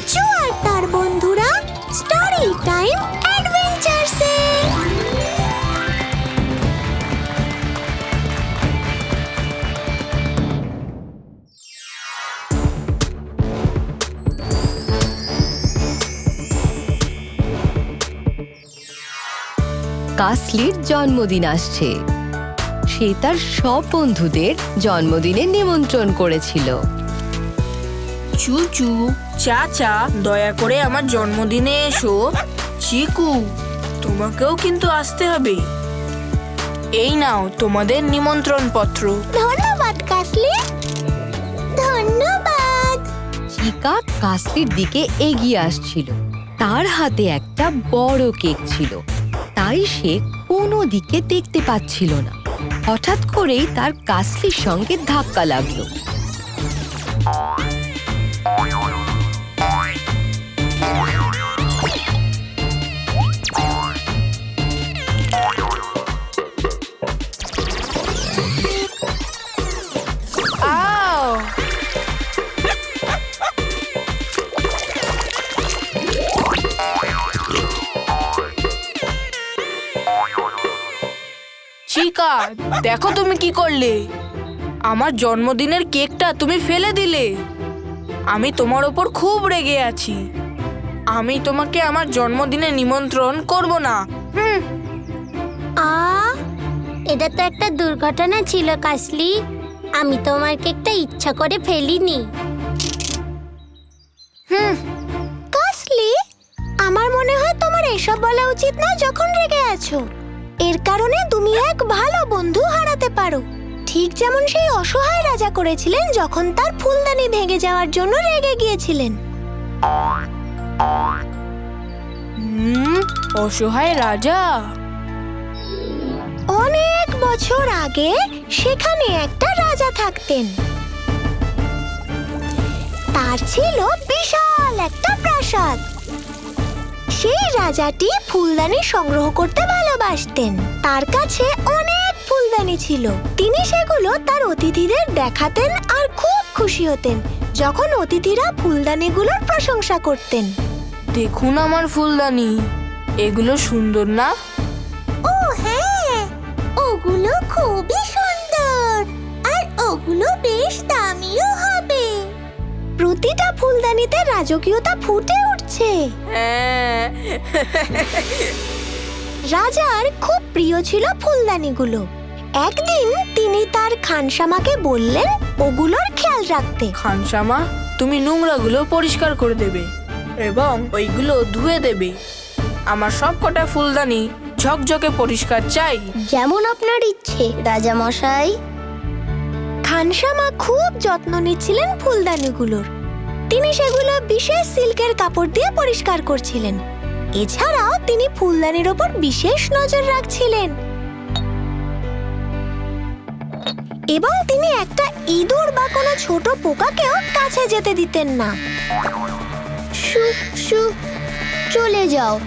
চুচু আর তার বন্ধুরা? স্টোরি টাইম অ্যাডভেঞ্চারসে কাসলির জন্মদিন আসছে। সে তার সব বন্ধুদের জন্মদিনে নিমন্ত্রণ করেছিল। চুচু চাচা দয়া করে আমার জন্মদিনে এসো। চিকু তোমাকেও কিন্তু আসতে হবে। এই নাও তোমাদের নিমন্ত্রণ পত্র ধন্যবাদ কাসলি। ধন্যবাদ। চিকা কাসলির দিকে এগিয়ে আসছিল। তার হাতে একটা বড় কেক ছিল। তাই সে কোনো দিকে দেখতে পাচ্ছিল না। হঠাৎ করেই তার কাসলির সঙ্গে ধাক্কা লাগল। দেখো তুমি কি করলে। আমার জন্মদিনের কেকটা তুমি ফেলে দিলে। আমি তোমার ওপর খুব রেগে আছি। আমি তোমাকে আমার জন্মদিনে নিমন্ত্রণ করব না। হুম। আ, এটা তো একটা দুর্ঘটনা ছিল, কাসলি। আমি তোমার কেকটা ইচ্ছা করে ফেলিনি। হুম, কাসলি, আমার মনে হয় তোমার এসব বলা উচিত না যখন রেগে আছো। এর কারণে তুমি এক ভালো বন্ধু হারাতে পারো। ঠিক যেমন সেই অসহায় রাজা করেছিলেন যখন তার ফুলদানি ভেঙে যাওয়ার জন্য রেগে গিয়েছিলেন। হুম অসহায় রাজা। অনেক বছর আগে সেখানে একটা রাজা থাকতেন। তার ছিল বিশাল একটা প্রাসাদ। সেই রাজাটি ফুলদানি সংগ্রহ করতে ভালোবাসতেন। তার কাছে অনেক ফুলদানি ছিল। তিনি সেগুলো তার অতিথিদের দেখাতেন আর খুব খুশি হতেন যখন অতিথিরা ফুলদানিগুলোর প্রশংসা করতেন। দেখুন আমার ফুলদানি। এগুলো সুন্দর না? ও হ্যাঁ ওগুলো খুবই সুন্দর আর ওগুলো বেশ দামিও হবে। প্রতিটা ফুলদানিতে রাজকীয়তা ফুটে উঠছে হ্যাঁ। রাজার খুব প্রিয় ছিল ফুলদানিগুলো। একদিন তিনি তার খানসামাকে বললেন ওগুলোর খেয়াল রাখতে। খানসামা তুমি নোংরাগুলো পরিষ্কার করে দেবে এবং ওইগুলো ধুয়ে দেবে। আমার সব কটা ফুলদানি ঝকঝকে পরিষ্কার চাই। যেমন আপনার ইচ্ছে রাজা মশাই খানসামা খুব যত্ন নিচ্ছিলেন ফুলদানিগুলোর। তিনি সেগুলো বিশেষ সিল্কের কাপড় দিয়ে পরিষ্কার করছিলেন। এছাড়াও তিনি ফুলদানির ওপর বিশেষ নজর রাখছিলেন। এবং তিনি একটা ইঁদুর বা কোনো ছোট পোকাকেও কাছে যেতে দিতেন না। শু শু চলে যাও।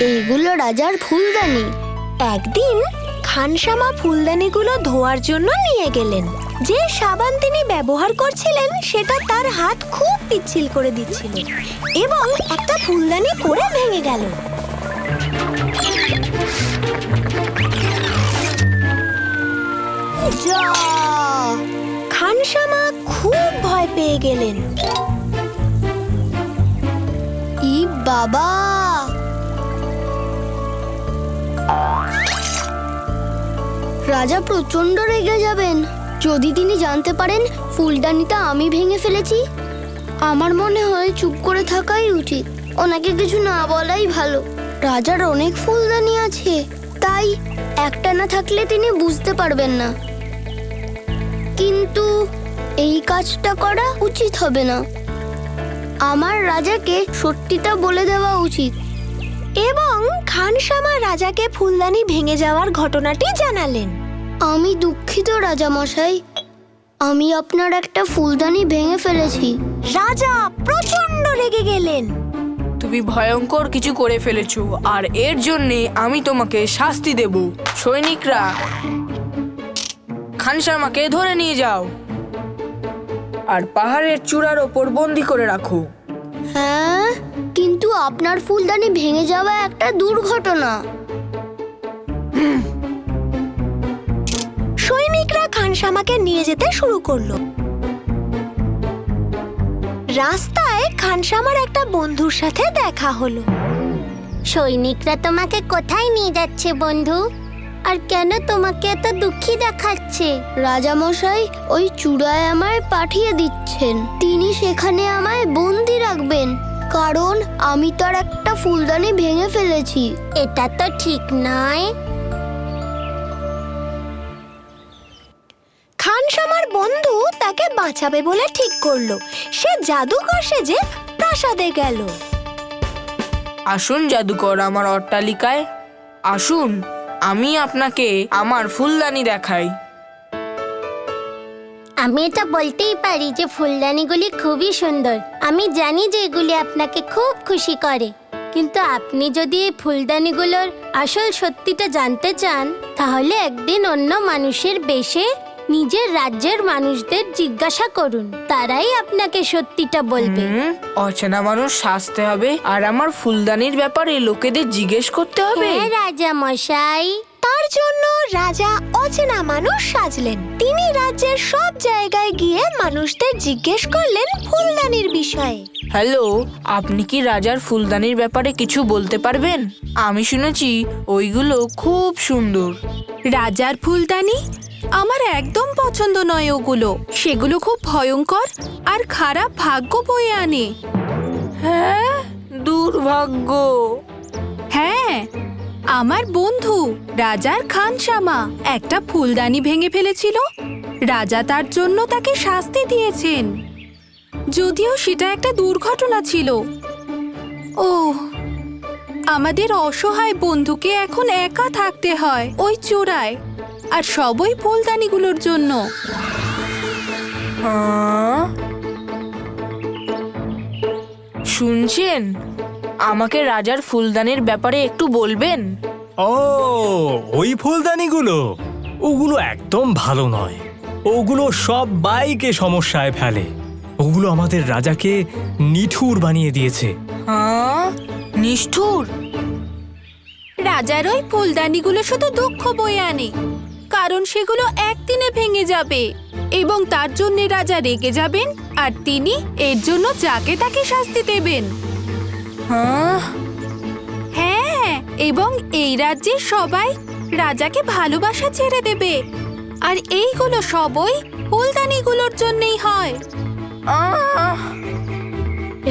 এইগুলো রাজার ফুলদানি। একদিন খানসামা ফুলদানিগুলো ধোয়ার জন্য নিয়ে গেলেন। যে সাবান তিনি ব্যবহার করছিলেন, সেটা তার হাত খুব পিচ্ছিল করে দিচ্ছিল এবং একটা ফুলদানি পড়ে ভেঙে গেল। খানসামা খুব ভয় পেয়ে গেলেন। ই বাবা! রাজা প্রচণ্ড রেগে যাবেন। যদি তিনি জানতে পারেন, ফুলদানিটা আমি ভেঙে ফেলেছি। আমার মনে হয় চুপ করে থাকাই উচিত। ওনাকে কিছু না বলাই ভালো। রাজার অনেক ফুলদানি আছে। তাই একটা না থাকলে তিনি বুঝতে পারবেন না। কিন্তু এই কাজটা করা উচিত হবে না। আমার রাজাকে সত্যিটা বলে দেওয়া উচিত। এবং খানসামা রাজাকে ফুলদানি ভেঙে যাওয়ার ঘটনাটি জানালেন। আমি দুঃখিত রাজা মশাই আমি আপনার একটা ফুলদানি ভেঙে ফেলেছি। রাজা প্রচণ্ড রেগে গেলেন। তুমি ভয়ঙ্কর কিছু করে ফেলেছো আর এর জন্যে আমি তোমাকে শাস্তি দেব। সৈনিকরা খানসামাকে ধরে নিয়ে যাও। আর পাহাড়ের চূড়ার ওপর বন্দি করে রাখো। হ্যাঁ কিন্তু আপনার ফুলদানি ভেঙে যাওয়া একটা দুর্ঘটনা। খানসামাকে নিয়ে যেতে শুরু করল। রাস্তায় খানসামার একটা বন্ধুর সাথে দেখা হলো। সৈনিকরা তোমাকে কোথায় নিয়ে যাচ্ছে বন্ধু? আর কেন তোমাকে এত দুঃখী দেখাচ্ছে? রাজা মশাই ওই চূড়ায় আমায় পাঠিয়ে দিচ্ছেন। তিনি সেখানে আমায় বন্দি রাখবেন। কারণ আমি তার একটা ফুলদানি ভেঙে ফেলেছি। এটা তো ঠিক নয়। তাকে বাঁচাবে বলে ঠিক করল। সে জাদুকর সেজে প্রাসাদে গেল। আসুন জাদুকর আমার অট্টালিকায়। আসুন আমি আপনাকে আমার ফুলদানি দেখাই। আমি এটা বলতেই পারি যে ফুলদানিগুলি খুবই সুন্দর। আমি জানি যে এগুলি আপনাকে খুব খুশি করে। কিন্তু আপনি যদি এই ফুলদানিগুলোর আসল সত্যিটা জানতে চান তাহলে একদিন অন্য মানুষের বেশে নিজের রাজ্যের মানুষদের জিজ্ঞাসা করুন। তারাই আপনাকে সত্যিটা বলবে। হুম, অচেনা মানুষ সাজতে হবে আর আমার ফুলদানির ব্যাপারে লোকেদের জিজ্ঞেস করতে হবে। হ্যাঁ রাজা মশাই। তার জন্য রাজা অচেনা মানুষ সাজলেন। তিনি রাজ্যের সব জায়গায় গিয়ে মানুষদের জিজ্ঞেস করলেন ফুলদানির বিষয়ে। হ্যালো আপনি কি রাজার ফুলদানির ব্যাপারে কিছু বলতে পারবেন? আমি শুনেছি ওইগুলো খুব সুন্দর। রাজার ফুলদানি? আমার একদম পছন্দ নয় ওগুলো। সেগুলো খুব ভয়ঙ্কর আর খারাপ ভাগ্য বয়ে আনে। হ্যাঁ দুর্ভাগ্য। হ্যাঁ আমার বন্ধু রাজার খানসামা একটা ফুলদানি ভেঙে ফেলেছিল। রাজা তার জন্য তাকে শাস্তি দিয়েছেন। যদিও সেটা একটা দুর্ঘটনা ছিল। ও আমাদের অসহায় বন্ধুকে এখন একা থাকতে হয় ওই চূড়ায় আর সবই ফুলদানিগুলোর জন্য। শুনছেন? আমাকে রাজার ফুলদানির ব্যাপারে একটু বলবেন? ও ওই ফুলদানিগুলো? ওগুলো একদম ভালো নয়। ওগুলো সব বাইকে সমস্যায় ফেলে। ওগুলো আমাদের রাজাকে নিঠুর বানিয়ে দিয়েছে। হ্যাঁ? নিষ্ঠুর? রাজার ওই ফুলদানিগুলো শুধু দুঃখ বয়ে আনে, কারণ সেগুলো একদিনে ভেঙে যাবে। এবং তার জন্য রাজা রেগে যাবেন, আর তিনি এর জন্য যাকে তাকে শাস্তি দেবেন। হ্যাঁ? হ্যাঁ এবং এই রাজ্যে সবাই রাজাকে ভালোবাসা ছেড়ে দেবে। আর এইগুলো সবই ফুলদানিগুলোর জন্যই হয়।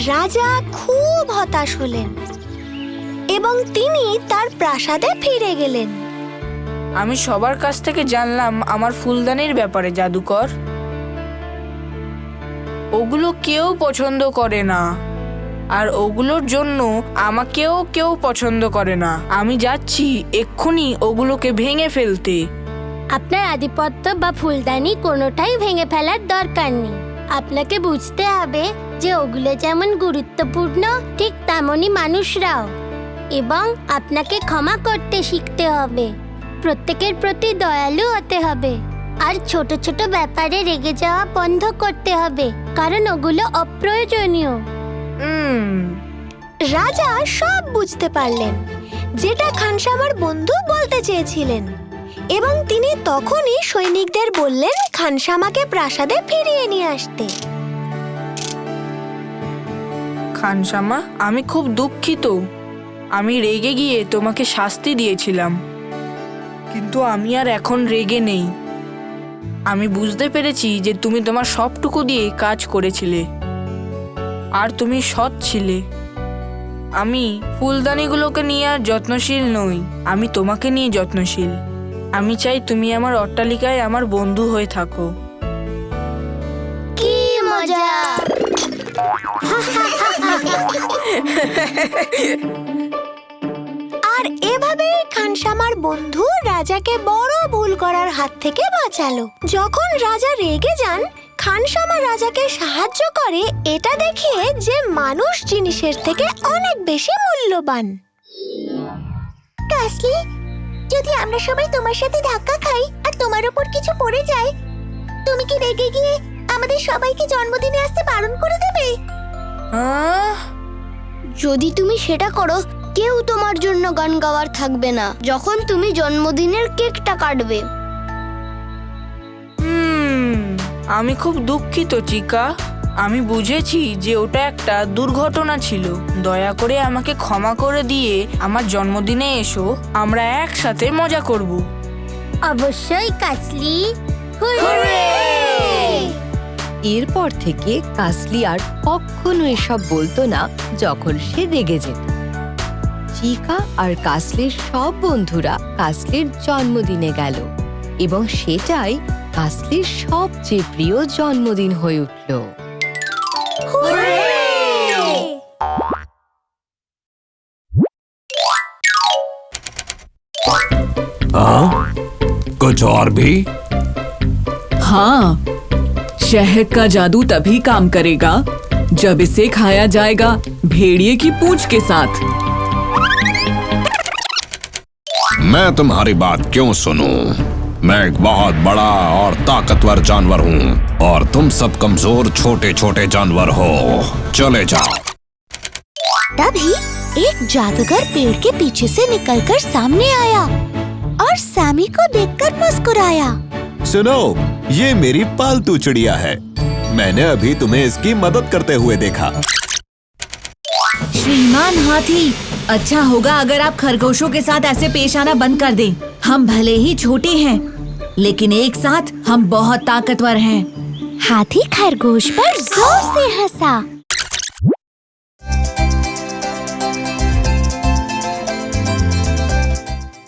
রাজা খুব হতাশ হলেন এবং তিনি তার প্রাসাদে ফিরে গেলেন। আমি সবার কাছ থেকে জানলাম আমার ফুলদানির ব্যাপারে জাদুকর। ওগুলো কেউ পছন্দ করে না আর ওগুলোর জন্য আমাকেও কেউ পছন্দ করে না। আমি যাচ্ছি এক্ষুনি ওগুলোকে ভেঙে ফেলতে। আপনার আধিপত্য বা ফুলদানি কোনোটাই ভেঙে ফেলার দরকার নেই। আপনাকে বুঝতে হবে যে ওগুলো যেমন গুরুত্বপূর্ণ, ঠিক তেমনই মানুষরাও। এবং আপনাকে ক্ষমা করতে শিখতে হবে। প্রত্যেকের প্রতি দয়ালু হতে হবে। আর ছোট ছোট ব্যাপারে রেগে যাওয়া বন্ধ করতে হবে, কারণ ওগুলো অপ্রয়োজনীয়। রাজা সব বুঝতে পারলেন। যেটা খানসামার বন্ধু বলতে চেয়েছিলেন। এবং তিনি তখনই সৈনিকদের বললেন খানসামাকে প্রাসাদে ফিরিয়ে নিয়ে আসতে। খানসামা আমি খুব দুঃখিত। আমি রেগে গিয়ে তোমাকে শাস্তি দিয়েছিলাম। কিন্তু আমি আর এখন রেগে নেই। আমি বুঝতে পেরেছি যে তুমি তোমার সবটুকু দিয়ে কাজ করেছিলে। আর তুমি সৎ ছিলে। আমি ফুলদানিগুলোকে নিয়ে আর যত্নশীল নই। আমি তোমাকে নিয়ে যত্নশীল। আমি চাই তুমি আমার অট্টালিকায় আমার বন্ধু হয়ে থাকো। কি মজা। আর এভাবেই খানসামার বন্ধু রাজাকে বড় ভুল করার হাত থেকে বাঁচালো। যখন রাজা রেগে যান, খানসামা রাজাকে সাহায্য করে এটা দেখিয়ে যে মানুষ জিনিসের থেকে অনেক বেশি মূল্যবান। কাসলি যদি আমরা সবাই তোমার সাথে ধাক্কা খাই আর তোমার উপর কিছু পড়ে যায় তুমি কি রেগে গিয়ে আমাদের সবাইকে জন্মদিনে আসতে বারণ করে দেবে? আহ, যদি তুমি সেটা করো কেউ তোমার জন্য গান গাওয়ার থাকবে না যখন তুমি জন্মদিনের কেকটা কাটবে। হুম আমি খুব দুঃখিত চিকা। আমি বুঝেছি যে ওটা একটা দুর্ঘটনা ছিল। দয়া করে আমাকে ক্ষমা করে দিয়ে আমার জন্মদিনে এসো। আমরা একসাথে মজা করব। অবশ্যই কাচলি এরপর থেকে কাসলি আর কখনো এসব বলতো না যখন সে রেগে যেত। চিকা আর কাসলির সব বন্ধুরা কাসলির জন্মদিনে গেল এবং সেটাই কাসলির সবচেয়ে প্রিয় জন্মদিন হয়ে উঠল। हाँ? कुछ और भी? हाँ शहद का जादू तभी काम करेगा जब इसे खाया जाएगा भेड़िए की पूंछ के साथ। मैं तुम्हारी बात क्यों सुनूं? मैं एक बहुत बड़ा और ताकतवर जानवर हूँ और तुम सब कमज़ोर छोटे छोटे जानवर हो। चले जाओ। तभी एक जादूगर पेड़ के पीछे से निकलकर सामने आया। और सैमी को देखकर मुस्कुराया। सुनो ये मेरी पालतू चिड़िया है। मैंने अभी तुम्हें इसकी मदद करते हुए देखा। श्रीमान हाथी अच्छा होगा अगर आप खरगोशों के साथ ऐसे पेश आना बंद कर दें। हम भले ही छोटे हैं लेकिन एक साथ हम बहुत ताकतवर हैं। हाथी खरगोश पर ज़ोर से हंसा।